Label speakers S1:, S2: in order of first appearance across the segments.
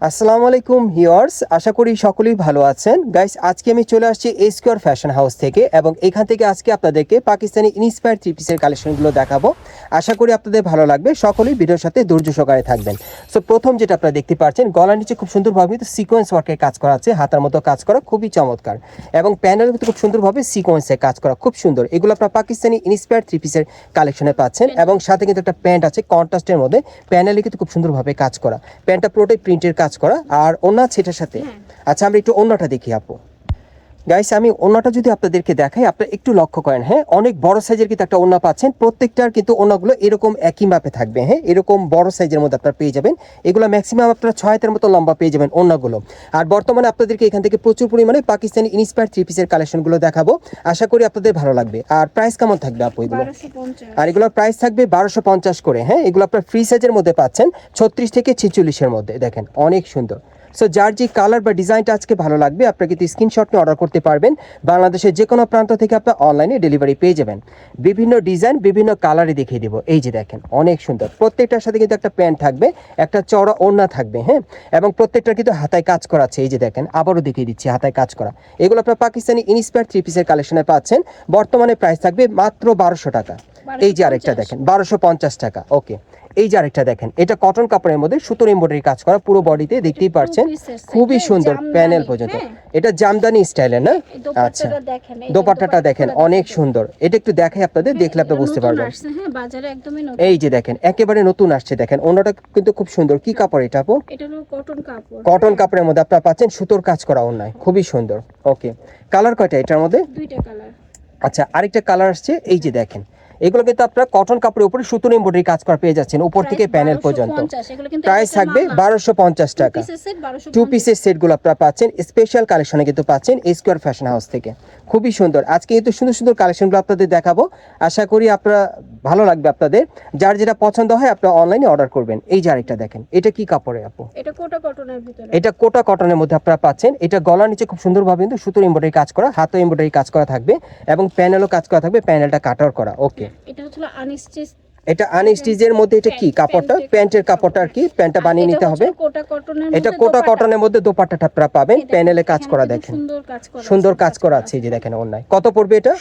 S1: আসসালামু আলাইকুম হিয়ার্স আশা করি সকলেই ভালো আছেন। গাইস, আজকে আমি চলে আসছি এ স্কোয়ার ফ্যাশন হাউস থেকে এবং এখান থেকে আজকে আপনাদেরকে পাকিস্তানি ইনস্পায়ার থ্রি পিসের কালেকশনগুলো দেখাবো। আশা করি আপনাদের ভালো লাগবে। সকলেই ভিডিওর সাথে ধৈর্য সহকারে থাকবেন। সো প্রথম যেটা আপনারা দেখতে পাচ্ছেন, গলার নিচে খুব সুন্দরভাবে কিন্তু সিকোয়েন্স ওয়ার্কের কাজ করা আছে, হাতার মতো কাজ করা, খুবই চমৎকার। এবং প্যানেল কিন্তু খুব সুন্দরভাবে সিকোয়েন্সে কাজ করা, খুব সুন্দর। এগুলো আপনার পাকিস্তানি ইনস্পায়ার থ্রি পিসের কালেকশনে পাচ্ছেন এবং সাথে কিন্তু একটা প্যান্ট আছে কন্ট্রাস্টের মধ্যে। প্যানেলে কিন্তু খুব সুন্দরভাবে কাজ করা। প্যান্টটা পুরোটাই প্রিন্টের কাজ করা আর ওনা সেটার সাথে। আচ্ছা আমরা একটু অন্যটা দেখি আপু। গাইস আমি ওনাটা যদি আপনাদেরকে দেখাই আপনারা একটু লক্ষ্য করেন হ্যাঁ? অনেক বড় সাইজের কিন্তু একটা ওনা পাচ্ছেন। প্রত্যেকটার কিন্তু ওনাগুলো এরকম একই মাপে থাকবে হ্যাঁ? এরকম বড় সাইজের মধ্যে আপনারা পেয়ে যাবেন। এগুলো ম্যাক্সিমাম আপনারা ছয় হাতের মতো লম্বা পেয়ে যাবেন ওনাগুলো আর বর্তমানে আপনাদেরকে এখান থেকে প্রচুর পরিমাণে পাকিস্তানি ইনস্পায়ার থ্রি পিসের কালেকশনগুলো দেখাবো। আশা করি আপনাদের ভালো লাগবে। আর প্রাইস কেমন থাকবে আপু এগুলো? আর এগুলোর প্রাইস থাকবে বারোশো পঞ্চাশ করে হ্যাঁ? এগুলো আপনার ফ্রি সাইজের মধ্যে পাচ্ছেন ছত্রিশ থেকে ছিচল্লিশের মধ্যে। দেখেন অনেক সুন্দর। সো যার যে কালার বা ডিজাইনটা আজকে ভালো লাগবে আপনারা কিন্তু স্ক্রিনশট নিয়ে অর্ডার করতে পারবেন। বাংলাদেশের যে কোনো প্রান্ত থেকে আপনার অনলাইনে ডেলিভারি পেয়ে যাবেন। বিভিন্ন ডিজাইন বিভিন্ন কালারে দেখিয়ে দিব। এই যে দেখেন অনেক সুন্দর। প্রত্যেকটার সাথে কিন্তু একটা প্যান্ট থাকবে একটা চড়া ওড়না থাকবে হ্যাঁ? এবং প্রত্যেকটার কিন্তু হাতায় কাজ করা আছে। এই যে দেখেন আবারও দেখিয়ে দিচ্ছি হাতায় কাজ করা। এগুলো আপনার পাকিস্তানি ইনস্পায়ার থ্রি পিসের কালেকশনে পাচ্ছেন। বর্তমানে প্রাইস থাকবে মাত্র বারোশো টাকা। এই যে আরেকটা দেখেন বারোশো পঞ্চাশ টাকা। ওকে এই যে আরেকটা দেখেন এটা কটন কাপড়ের মধ্যে সুতোর এমব্রয়ডারি কাজ করা পুরো বডিতে দেখতেই পারছেন খুবই
S2: হ্যাঁ,
S1: সুন্দর প্যানেল পর্যন্ত।
S2: হ্যাঁ।
S1: এটা জামদানি স্টাইলের না? আচ্ছা। দোপাট্টাটা দেখেন অনেক সুন্দর। এটা একটু দেখাই আপনাদের দেখলে আপনি বুঝতে পারবেন।
S2: হ্যাঁ
S1: এই যে দেখেন একেবারে নতুন আসছে দেখেন অন্যটা কিন্তু খুব সুন্দর। কি কাপড় এটা আপু?
S2: কটন কাপড়।
S1: কটন কাপড়ের মধ্যে আপনারা পাচ্ছেন সুতোর কাজ করা অন্যায় খুবই সুন্দর। ওকে কালার কয়টা এটার মধ্যে?
S2: দুইটা কালার
S1: আচ্ছা আরেকটা কালার আসছে এই যে দেখেন এগুলো কিন্তু আপনারা কটন কাপড়ের উপরে সুতোর এমব্রয়ডারি কাজ করা পেয়ে যাচ্ছেন উপর থেকে প্যানেল পর্যন্ত। প্রাইস থাকবে বারোশো পঞ্চাশ টাকা। টু পিসের সেটগুলো আপনারা পাচ্ছেন স্পেশাল কালেকশনে কিন্তু পাচ্ছেন স্কোয়ার ফ্যাশন হাউস থেকে। খুবই সুন্দর। আজকে কিন্তু সুন্দর সুন্দর কালেকশনগুলো আপনাদের দেখাবো। আশা করি আপনারা ভালো লাগবে আপনাদের। যার যেটা পছন্দ হয় আপনারা অনলাইনে অর্ডার করবেন। এই যে আরেকটা দেখেন এটা কি কাপড়ে আপু?
S2: এটা কোটা কটনের ভিতরে।
S1: এটা কোটা কটনের মধ্যে আপনারা পাচ্ছেন। এটা গলার নিচে খুব সুন্দরভাবে কিন্তু সুতোর এমব্রয়ডারি কাজ করা হাতও এমব্রয়ডারি কাজ করা থাকবে এবং প্যানেলও কাজ করা থাকবে প্যানেলটা কাটার করা। ওকে
S2: এটা হচ্ছে আনস্টিচ
S1: এটা আনস্টিচের মধ্যে এটা কি? কাপড়টা? প্যান্টের কাপড়টা আর কি? প্যান্টটা বানিয়ে নিতে হবে। এটা কোটা কটনের মধ্যে দোপাট্টাটা আপনারা পাবেন। প্যানেলে কাজ করা দেখেন।
S2: সুন্দর কাজ করা
S1: আছে যে দেখেন অন্যায়। কত পড়বে এটা?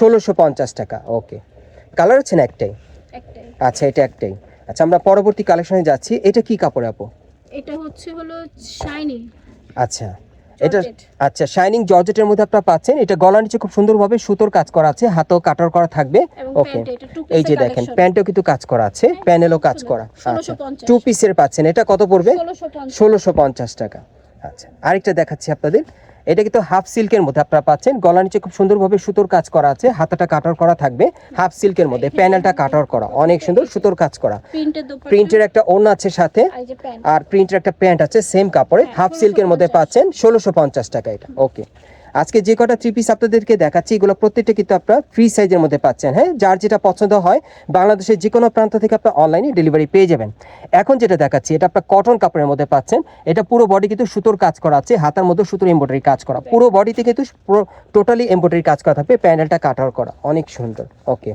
S1: ষোলোশো পঞ্চাশ। টাকা ওকে। কালার হচ্ছে না একটাই?
S2: একটাই।
S1: আচ্ছা এটা একটাই। আচ্ছা আমরা পরবর্তী কালেকশনে যাচ্ছি। এটা কি কাপড় আপু?
S2: এটা হচ্ছে হলো শাইনি
S1: আচ্ছা। এটা আচ্ছা শাইনিং জর্জেটের মধ্যে আপনারা পাচ্ছেন। এটা গলার নিচে খুব সুন্দরভাবে সুতোর কাজ করা আছে হাতও কাটার করা থাকবে। ওকে এই যে দেখেন প্যান্টও কিন্তু কাজ করা আছে প্যানেলও কাজ করা। আচ্ছা টু পিসের পাচ্ছেন। এটা কত পড়বে? ষোলোশো পঞ্চাশ টাকা। আচ্ছা আরেকটা দেখাচ্ছি আপনাদের। এটা কিন্তু হাফ সিল্কের মধ্যে আপনারা পাচ্ছেন। গলা নিচে খুব সুন্দরভাবে সুতোর কাজ করা আছে হাতাটা কাটার করা থাকবে। হাফ সিল্কের মধ্যে প্যানেলটা কাটার করা অনেক সুন্দর সুতোর কাজ করা।
S2: প্রিন্টের
S1: একটা ওড়না আছে সাথে
S2: আর
S1: প্রিন্টের একটা প্যান্ট আছে সেম কাপড়ে।
S2: হ্যাঁ,
S1: হাফ সিল্কের মধ্যে পাচ্ছেন ষোলোশো পঞ্চাশ টাকা এটা। ওকে আজকে যে কটা থ্রি পিস আপনাদেরকে দেখাচ্ছি এগুলো প্রত্যেকটা কিন্তু আপনারা ফ্রি সাইজের মধ্যে পাচ্ছেন হ্যাঁ? যার যেটা পছন্দ হয় বাংলাদেশের যে কোনো প্রান্ত থেকে আপনার অনলাইনে ডেলিভারি পেয়ে যাবেন। এখন যেটা দেখাচ্ছি এটা আপনার কটন কাপড়ের মধ্যে পাচ্ছেন। এটা পুরো বডি কিন্তু সুতোর কাজ করা আছে হাতার মধ্যে সুতোর এমব্রয়ডারি কাজ করা। পুরো বডিতে কিন্তু টোটালি এমব্রয়ডারি কাজ করা থাকবে প্যানেলটা কাটার করা অনেক সুন্দর ওকে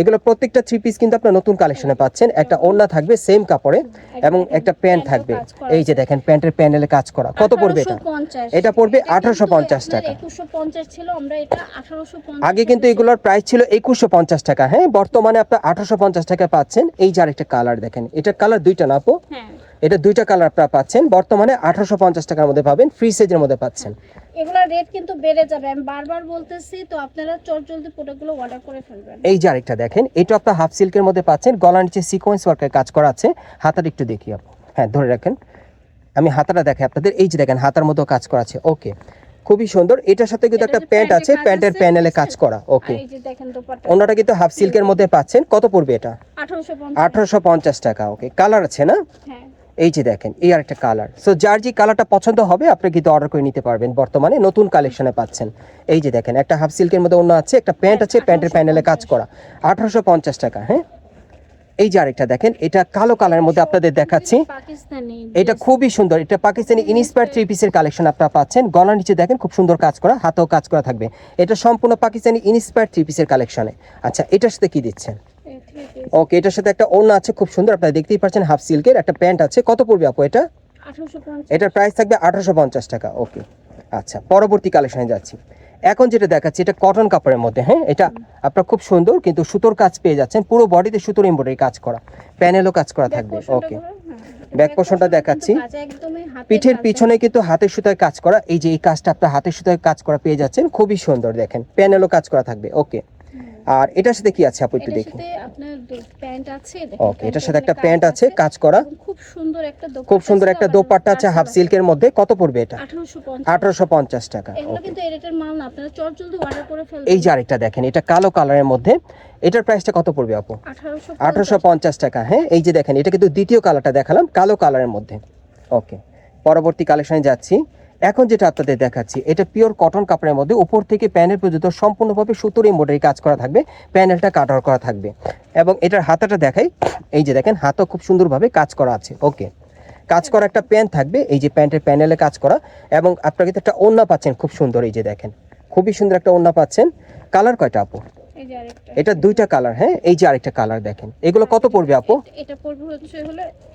S1: এগুলো প্রত্যেকটা থ্রি পিস কিন্তু আপনার নতুন কালেকশনে পাচ্ছেন। একটা ওড়না থাকবে সেম কাপড়ে এবং একটা প্যান্ট থাকবে। এই যে দেখেন প্যান্টের প্যানেলে কাজ করা। কত পড়বে এটা? এটা পড়বে
S2: আঠারোশো
S1: পঞ্চাশ টাকা।
S2: আপনার 2150 ছিল আমরা এটা 1850
S1: আগে কিন্তু এগুলোর প্রাইস ছিল একুশশো পঞ্চাশ টাকা। হ্যাঁ বর্তমানে আপনার আঠারোশো পঞ্চাশ টাকা পাচ্ছেন। এই যে আরেকটা কালার দেখেন এটার কালার দুইটা না আপু?
S2: হ্যাঁ।
S1: এটা দুইটা কালার আপনারা পাচ্ছেন। বর্তমানে আঠারোশো পঞ্চাশ টাকার মধ্যে পাবেন ফ্রি সাইজের মধ্যে পাচ্ছেন।
S2: এগুলোর রেট কিন্তু বেড়ে যাবে। আমি বারবার বলতেছি তো আপনারা চট জলদি প্রোডাক্টগুলো অর্ডার করে ফেলবেন।
S1: এই যে আরেকটা দেখেন এটা আপনার হাফ সিল্কের মধ্যে পাচ্ছেন। গলার নিচে সিকোয়েন্স ওয়ার্কের কাজ করা আছে। হাতার একটু দেখি আপু। হ্যাঁ ধরে রাখেন। আমি হাতাটা দেখাই আপনাদের। এই যে দেখেন হাতার মতো কাজ করা আছে। ওকে খুবই সুন্দর। এটার সাথে কিন্তু একটা প্যান্ট আছে। প্যান্টের প্যানেলে কাজ করা। ওকে
S2: আর এই যে দেখেন দোপাট্টা।
S1: অন্যটা কিন্তু হাফ সিল্কের মধ্যে পাচ্ছেন। কত পড়বে এটা?
S2: 1850
S1: আঠারোশো পঞ্চাশ টাকা। ওকে কালার আছে না?
S2: হ্যাঁ।
S1: এই যে দেখেন এই আরেকটা কালার সো যার যে কালারটা পছন্দ হবে আপনি কিন্তু অর্ডার করে নিতে পারবেন। বর্তমানে নতুন কালেকশনে পাচ্ছেন। এই যে দেখেন একটা হাফ সিল্কের মধ্যে অন্য আছে একটা প্যান্ট আছে প্যান্টের প্যানেলে কাজ করা। আঠারোশো পঞ্চাশ টাকা হ্যাঁ? এই যে আরেকটা দেখেন এটা কালো কালারের মধ্যে আপনাদের দেখাচ্ছি। এটা খুবই সুন্দর এটা পাকিস্তানি ইনস্পায়ার থ্রি পিসের কালেকশন আপনারা পাচ্ছেন। গলার নিচে দেখেন খুব সুন্দর কাজ করা হাতেও কাজ করা থাকবে। এটা সম্পূর্ণ পাকিস্তানি ইনস্পায়ার থ্রি পিসের কালেকশনে আচ্ছা এটার সাথে কি দিচ্ছেন? ওকে এটার সাথে একটা ওড়না আছে খুব সুন্দর। আপনারা দেখতেই পাচ্ছেন হাফ সিল্কের একটা প্যান্ট আছে। কত পড়বে আপু এটা? এটার প্রাইস থাকবে আঠারোশো পঞ্চাশ টাকা। ওকে আচ্ছা পরবর্তী কালেকশনে যাচ্ছি। এখন যেটা দেখাচ্ছি এটা কটন কাপড়ের মধ্যে হ্যাঁ? এটা আপনার খুব সুন্দর কিন্তু সুতোর কাজ পেয়ে যাচ্ছেন। পুরো বডিতে সুতোর এমব্রয়ডারি কাজ করা। প্যানেলও কাজ করা থাকবে। ওকে ব্যাক পোর্শনটা দেখাচ্ছি। পিঠের পিছনে কিন্তু হাতের সুতায় কাজ করা। এই যে এই কাজটা আপনার হাতের সুতায় কাজ করা পেয়ে যাচ্ছেন। খুবই সুন্দর দেখেন। প্যানেলও কাজ করা থাকবে। ওকে আর এটার সাথে কি আছে আপু একটু
S2: এটার
S1: দেখি?
S2: সাথে আপনার প্যান্ট আছে
S1: ওকে এটার সাথে একটা প্যান্ট আছে কাজ করা।
S2: খুব সুন্দর একটা দোপাট্টা
S1: খুব সুন্দর একটা দোপাট্টা আছে হাফ
S2: করা।
S1: সিল্কের মধ্যে। কত পড়বে এটা?
S2: 1850
S1: আঠারোশো পঞ্চাশ টাকা।
S2: এই
S1: যে আরেকটা দেখেন এটা কালো কালারের মধ্যে। এটার প্রাইসটা কত পড়বে আপু?
S2: 1850
S1: আঠারোশো পঞ্চাশ টাকা হ্যাঁ? এই যে দেখেন এটা কিন্তু দ্বিতীয় কালারটা দেখালাম কালো কালারের মধ্যে। ওকে পরবর্তী কালেকশনে যাচ্ছি। এখন যেটা আপনাদের দেখাচ্ছি এটা পিওর কটন কাপড়ের মধ্যে উপর থেকে প্যানেল পর্যন্ত সম্পূর্ণভাবে সুতোর এমব্রয়ডারি কাজ করা থাকবে প্যানেলটা কাটার করা থাকবে। এবং এটার হাতাটা দেখাই এই যে দেখেন হাতও খুব সুন্দরভাবে কাজ করা আছে ওকে কাজ করা একটা প্যান্ট থাকবে এই যে প্যান্টের প্যানেলে কাজ করা এবং আপনার কিন্তু একটা ওড়না পাচ্ছেন খুব সুন্দর এই যে দেখেন। খুবই সুন্দর একটা ওড়না পাচ্ছেন। কালার কয়টা আপু?
S2: এই
S1: এটা দুইটা কালার হ্যাঁ? এই যে আরেকটা কালার দেখেন। এগুলো কত পড়বে আপু?
S2: এটা- পড়বে হচ্ছে হলো 2150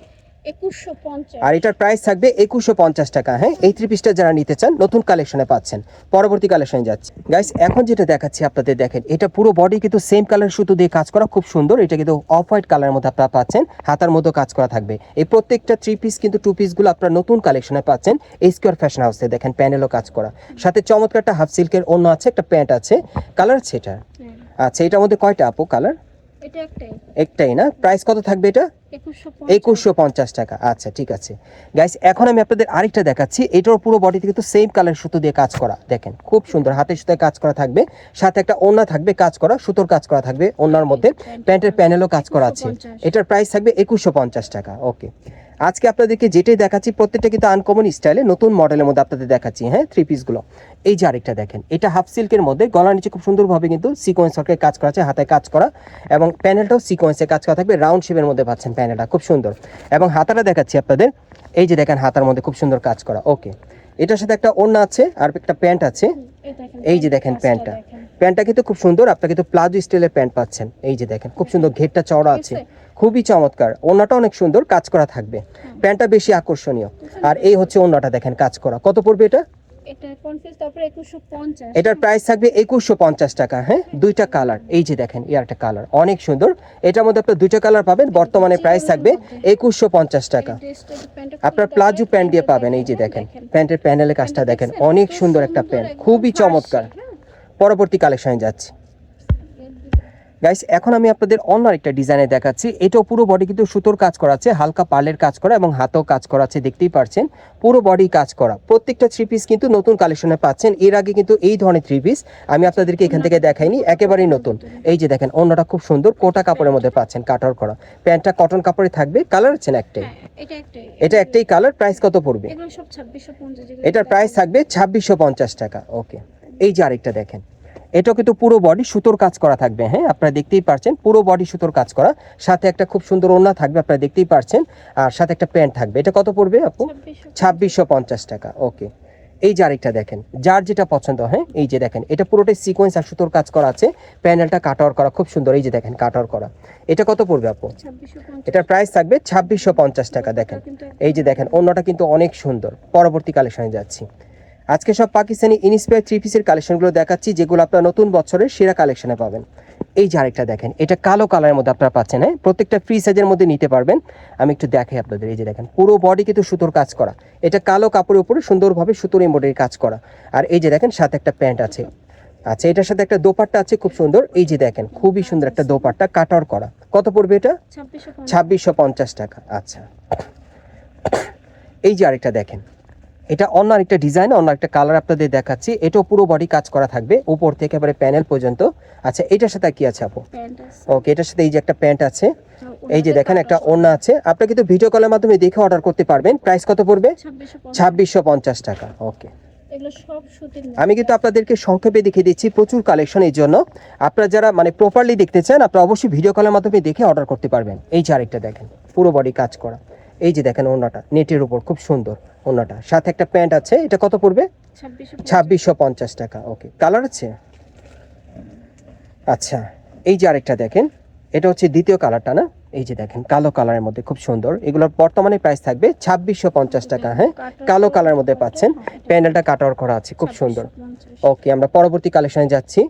S1: আর এটার প্রাইস থাকবে একুশশো পঞ্চাশ টাকা হ্যাঁ? এই থ্রি পিসটা যারা নিতে চান নতুন কালেকশনে পাচ্ছেন। পরবর্তী কালেকশনে যাচ্ছে। গাইস এখন যেটা দেখাচ্ছি আপনাদের দেখেন এটা পুরো বডি কিন্তু সেম কালার সুতো দিয়ে কাজ করা খুব সুন্দর। এটা কিন্তু অফ হোয়াইট কালারের মধ্যে আপনারা পাচ্ছেন হাতার মতো কাজ করা থাকবে। এই প্রত্যেকটা থ্রি পিস কিন্তু টু পিসগুলো আপনারা নতুন কালেকশনে পাচ্ছেন এই স্কোয়ার ফ্যাশন হাউসে দেখেন প্যানেলও কাজ করা। সাথে চমৎকার একটা হাফ সিল্কের অন্য আছে একটা প্যান্ট আছে। কালার আছে এটা
S2: হ্যাঁ,
S1: আচ্ছা এটার মধ্যে কয়টা আপু কালার
S2: এটা একটাই।
S1: একটাই না? প্রাইস কত থাকবে এটা? একুশশো পঞ্চাশ। টাকা। আচ্ছা ঠিক আছে। গাইস এখন আমি আপনাদের আরেকটা দেখাচ্ছি। এটার পুরো বডিতে কিন্তু সেম কালার সুতো দিয়ে কাজ করা। দেখেন খুব সুন্দর। হাতে সুতোয় কাজ করা থাকবে। সাথে একটা ওড়না থাকবে কাজ করা। সুতোর কাজ করা থাকবে। ওনার মধ্যে প্যান্টের প্যানেলও কাজ করা আছে। এটার প্রাইস থাকবে একুশশো পঞ্চাশ টাকা। ওকে আজকে আপনাদেরকে যেটাই দেখাচ্ছি, প্রত্যেকটা কিন্তু আনকমন স্টাইলে নতুন মডেলের মধ্যে আপনাদের দেখাচ্ছি। হ্যাঁ থ্রি পিসগুলো এই যে আরেকটা দেখেন, এটা হাফ সিল্কের মধ্যে, গলার নিচে খুব সুন্দরভাবে কিন্তু সিকোয়েন্স ওয়ার্কের কাজ করা আছে হাতে কাজ করা, এবং প্যানেলটাও সিকোয়েন্সে কাজ করা থাকবে রাউন্ড শেপের মধ্যে পাচ্ছেন প্যানেলটা খুব সুন্দর। এবং হাতাটা দেখাচ্ছি আপনাদের, এই যে দেখেন হাতার মধ্যে খুব সুন্দর কাজ করা ওকে এটার সাথে একটা ওড়না আছে আর একটা প্যান্ট আছে।
S2: এই
S1: যে দেখেন প্যান্টটা প্যান্টটা। কিন্তু খুব সুন্দর আপনার কিন্তু প্লাজো স্টাইলের প্যান্ট পাচ্ছেন। এই যে দেখেন খুব সুন্দর ঘেরটা চওড়া আছে। খুবই চমৎকার। ওড়নাটা অনেক সুন্দর কাজ করা থাকবে। প্যান্টটা বেশি আকর্ষণীয়। আর এই হচ্ছে ওড়নাটা দেখেন কাজ করা। কত পড়বে এটা?
S2: এটা কনফিউজ তারপরে 2150
S1: এটার প্রাইস থাকবে একুশশো পঞ্চাশ টাকা হ্যাঁ? দুইটা কালার এই যে দেখেন এই একটা কালার অনেক সুন্দর। এটার মধ্যে আপনার দুইটা কালার পাবেন বর্তমানে প্রাইস থাকবে একুশশো পঞ্চাশ টাকা। আপনার প্লাজো প্যান্ট দিয়ে পাবেন এই যে দেখেন। প্যান্টের প্যানেলের কাজটা দেখেন অনেক সুন্দর একটা প্যান্ট খুবই চমৎকার। পরবর্তী কালেকশনে যাচ্ছি। গাইস এখন আমি আপনাদের অন্য একটা ডিজাইনে দেখাচ্ছি। এটাও পুরো বডি কিন্তু সুতোর কাজ করা আছে হালকা পার্লের কাজ করা এবং হাতেও কাজ করা আছে দেখতেই পারছেন। পুরো বডি কাজ করা। প্রত্যেকটা থ্রি পিস কিন্তু নতুন কালেকশনে পাচ্ছেন। এর আগে কিন্তু এই ধরনের থ্রি পিস আমি আপনাদেরকে এখান থেকে দেখাইনি একেবারেই নতুন। এই যে দেখেন অন্যটা খুব সুন্দর কোটা কাপড়ের মধ্যে পাচ্ছেন কাটার করা। প্যান্টটা কটন কাপড়ে থাকবে কালার একটাই।
S2: হ্যাঁ, এটা একটাই।
S1: এটা একটাই কালার প্রাইস কত পড়বে?
S2: এগুলো সব 2650 যেগুলো
S1: এটার প্রাইস থাকবে ছাব্বিশশো পঞ্চাশ টাকা ওকে এই যে আরেকটা দেখেন। এটাও কিন্তু পুরো বডি সুতোর কাজ করা থাকবে হ্যাঁ? আপনারা দেখতেই পারছেন পুরো বডি সুতোর কাজ করা। সাথে একটা খুব সুন্দর ওড়না থাকবে আপনারা দেখতেই পারছেন। আর সাথে একটা প্যান্ট থাকবে। এটা কত পড়বে আপু? ছাব্বিশশো পঞ্চাশ। টাকা ওকে এই যে আরেকটা দেখেন যার যেটা পছন্দ হ্যাঁ? এই যে দেখেন এটা পুরোটাই সিকোয়েন্স আর সুতোর কাজ করা আছে। প্যানেলটা কাটার করা খুব সুন্দর। এই যে দেখেন কাটার করা। এটা কত পড়বে আপু?
S2: 2650
S1: এটার প্রাইস থাকবে ছাব্বিশশো পঞ্চাশ টাকা দেখেন। এই যে দেখেন অন্যটা কিন্তু অনেক সুন্দর। পরবর্তী কালেকশনে যাচ্ছি। আজকে সব পাকিস্তানি ইনস্পায়ার থ্রি পিসের কালেকশনগুলো দেখাচ্ছি যেগুলো আপনারা নতুন বছরের সেরা কালেকশনে পাবেন। এই যে আরেকটা দেখেন এটা কালো কালারের মধ্যে আপনারা পাচ্ছেন হ্যাঁ? প্রত্যেকটা ফ্রি সাইজের মধ্যে নিতে পারবেন। আমি একটু দেখাই আপনাদের এই যে দেখেন পুরো বডি কিন্তু সুতোর কাজ করা। এটা কালো কাপড়ের উপরে সুন্দরভাবে সুতোর এমব্রয়ডারি কাজ করা। আর এই যে দেখেন সাথে একটা প্যান্ট আছে। আচ্ছা এটার সাথে একটা দোপাট্টা আছে খুব সুন্দর। এই যে দেখেন খুবই সুন্দর একটা দোপাট্টা কাটার করা। কত পড়বে এটা? ছাব্বিশশো পঞ্চাশ টাকা আচ্ছা। এই যে আরেকটা দেখেন এটা অন্য আরেকটা ডিজাইন অন্য একটা কালার আপনাদের দেখাচ্ছি। এটাও পুরো বডি কাজ করা থাকবে উপর থেকে এবারে প্যানেল পর্যন্ত। আচ্ছা এটার সাথে কি আছে আপু? ওকে এটার সাথে এই যে একটা প্যান্ট আছে এই যে দেখেন একটা ওড়না আছে। আপনি কিন্তু ভিডিও কলের মাধ্যমে দেখে অর্ডার করতে পারবেন। প্রাইস কত পড়বে? ছাব্বিশশো পঞ্চাশ। টাকা। ওকে আমি কিন্তু আপনাদেরকে সংক্ষেপে দেখিয়ে দিচ্ছি প্রচুর কালেকশন এই জন্য। আপনারা যারা মানে প্রপারলি দেখতে চান আপনারা অবশ্যই ভিডিও কলের মাধ্যমে দেখে অর্ডার করতে পারবেন। এই যে আরেকটা দেখেন পুরো বডি কাজ করা। এই যে দেখেন ওনাটা নেটের উপর খুব সুন্দর ওনাটা সাথে একটা প্যান্ট আছে এটা কত পড়বে? ছাব্বিশশো পঞ্চাশ। টাকা ওকে। কালার আছে? আচ্ছা এই যে আরেকটা দেখেন এটা হচ্ছে দ্বিতীয় কালারটা না? এই যে দেখেন কালো কালারের মধ্যে খুব সুন্দর। এগুলোর বর্তমানে প্রাইস থাকবে ছাব্বিশশো পঞ্চাশ টাকা হ্যাঁ? কালো কালারের মধ্যে পাচ্ছেন। প্যান্ডেলটা কাট করা আছে খুব সুন্দর। ওকে আমরা পরবর্তী কালেকশনে যাচ্ছি।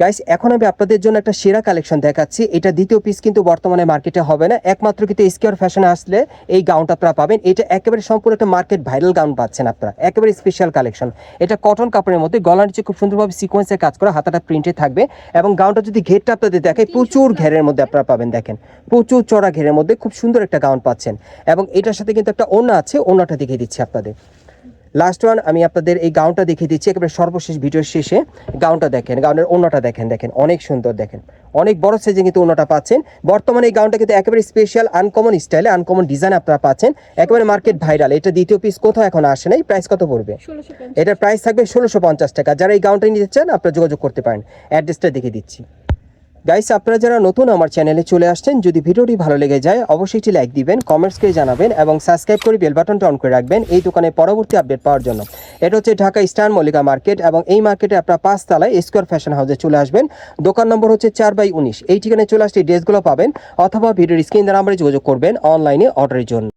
S1: গাইস এখন আমি আপনাদের জন্য একটা সেরা কালেকশন দেখাচ্ছি। এটা দ্বিতীয় পিস কিন্তু বর্তমানে মার্কেটে হবে না। একমাত্র কিন্তু স্কোয়ার ফ্যাশনে আসলে এই গাউনটা আপনারা পাবেন। এটা একেবারে সম্পূর্ণ একটা মার্কেট ভাইরাল গাউন পাচ্ছেন আপনারা। একেবারে স্পেশাল কালেকশন এটা কটন কাপড়ের মধ্যে গলার নিচে খুব সুন্দরভাবে সিকোয়েন্সের কাজ করা হাতাটা প্রিন্টে থাকবে এবং গাউনটা যদি ঘেরটা আপনাদের দেখে প্রচুর ঘেরের মধ্যে আপনারা পাবেন দেখেন। প্রচুর চড়া ঘেরের মধ্যে খুব সুন্দর একটা গাউন পাচ্ছেন। এবং এটার সাথে কিন্তু একটা ওড়না আছে ওড়নাটা দেখিয়ে দিচ্ছি আপনাদের। লাস্ট ওয়ান আমি আপনাদের এই গাউনটা দেখিয়ে দিচ্ছি একেবারে সর্বশেষ ভিডিওর শেষে। গাউনটা দেখেন গাউনের অন্যটা দেখেন দেখেন অনেক সুন্দর দেখেন। অনেক বড় সাইজে কিন্তু অন্যটা পাচ্ছেন। বর্তমানে এই গাউনটা কিন্তু একেবারে স্পেশাল আনকমন স্টাইলে আনকমন ডিজাইন আপনারা পাচ্ছেন। একেবারে মার্কেট ভাইরাল এটা দ্বিতীয় পিস কোথাও এখন আসে নাই। প্রাইস কত পড়বে? এটার প্রাইস থাকবে ষোলোশো পঞ্চাশ টাকা। যারা এই গাউনটা নিতে চান আপনারা যোগাযোগ করতে পারেন। অ্যাড্রেসটা দেখিয়ে দিচ্ছি। গাইস আপনারা যারা নতুন আমার চ্যানেলে চলে আসছেন, যদি ভিডিওটি ভালো লেগে যায়, অবশ্যই একটি লাইক দিবেন কমেন্টস করে জানাবেন, এবং সাবস্ক্রাইব করে বেল বাটনটা অন করে রাখবেন এই দোকানে পরবর্তী আপডেট পাওয়ার জন্য। এটা হচ্ছে ঢাকা স্টার মল্লিকা মার্কেট এবং এই মার্কেটে আপনারা পাঁচতলায় স্কোয়ার ফ্যাশন হাউসে চলে আসবেন। দোকান নম্বর হচ্ছে চার বাই উনিশ। এই ঠিকানায় চলে আসলে ড্রেসগুলো পাবেন, অথবা ভিডিওর স্ক্রিন নাম্বারে যোগাযোগ করবেন অনলাইনে অর্ডারের জন্য।